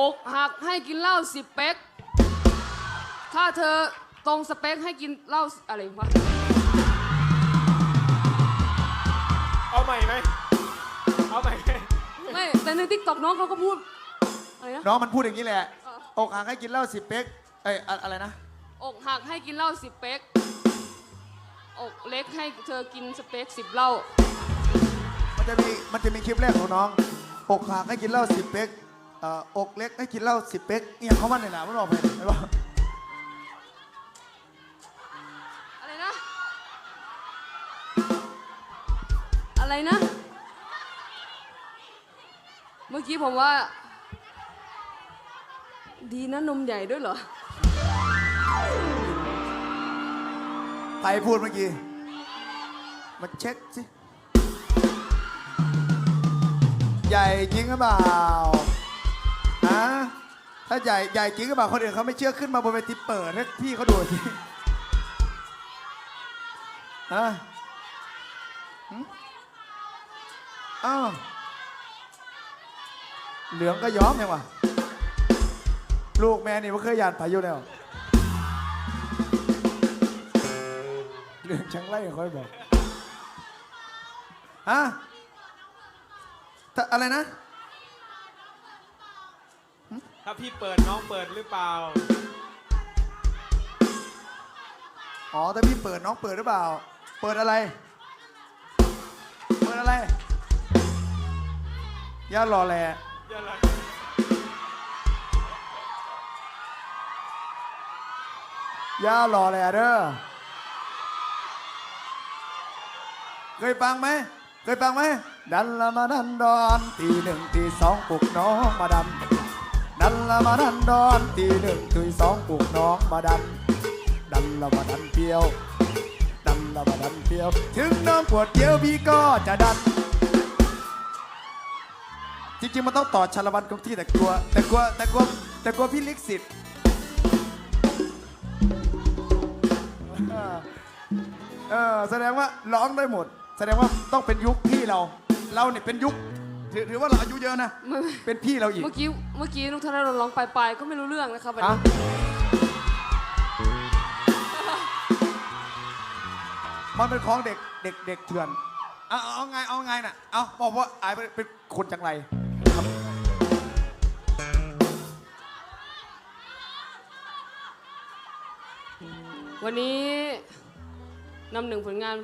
อกหักให้กินเหล้าสิบเป๊ก ถ้าเธอตรงสเปคให้กินเหล้าอะไรวะ เอาใหม่ไหม เอาใหม่ไหมไม่แต่ในทิกตอกน้องเขาก็พูดอะไรนะ น้องมันพูดอย่างนี้แหละ เออ อกหักให้กินเหล้าสิบเป๊ก เอ้ยอะอะไรนะ อกหักให้กินเหล้าสิบเป๊ก อกเล็กให้เธอกินสเปคสิบเหล้า มันจะมี มันจะมีคลิปแรกของน้อง อกหักให้กินเหล้าสิบเป๊กเอ่ออกเล็กให้กินเหล้าสิบเป๊กเนี่ยเขามันเนี่ยนะมันบอกไปเห็นปะอะไรนะ อะไรนะ เมื่อกี้ผมว่า ดีนะนมใหญ่ด้วยเหรอ ใครพูดเมื่อกี้ มาเช็คสิ ใหญ่จริงหรือเปล่าฮะถ้าใหญ่ใหญ่จริงหรือเปล่าคนอื่นเขาไม่เชื่อขึ้นมาบนเวทีเปิดให้พี่เขาดูสิฮะหึอ้าวเหลืองก็ย้อมยังวะลูกแม่นี่มันเคยยานพายุแล้วเรื่องช่างไล่ค่อยบอกฮะ แต่อะไรนะ ถ้าพี่เปิดน้องเปิดหรือเปล่า อ๋อแต่พี่เปิดน้องเปิดหรือเปล่า เปิดอะไร เปิดอะไรย่ารอแลอย่าเลยย่ารอแลเด้อเคยฟังไหม เคยฟังไหมดันละมาดันดอนตีหนึ่งตีสองปลุกน้องมาดัน ดันละมาดันดอนตีหนึ่งตีสองปลุกน้องมาดัน ดันละมาดันเปียว ดันละมาดันเปียว ถึงน้องปวดเยี่ยวพี่ก็จะดัน จริงๆมันต้องต่อชาละวันคงที่แต่กลัว แต่กลัวแต่กลัวแต่กลัวพี่ลิขสิทธิ์เออแสดงว่าร้องได้หมด แสดงว่าต้องเป็นยุคพี่เรา เราเนี่ยเป็นยุคถือถือว่าเราอายุเยอะนะ เมื่อเป็นพี่เราอีกเมื่อกี้เมื่อกี้นุกธนดลร้องไปๆก็ไม่รู้เรื่องนะครับวันอะนี้มันเป็นของเด็กเด็กเด็กเถื่อนเอาเอาเอาไงเอาไงน่ะเอาบอกว่าอายเป็นเป็นคนจังไรวันนี้นำหนึ่งผลงาน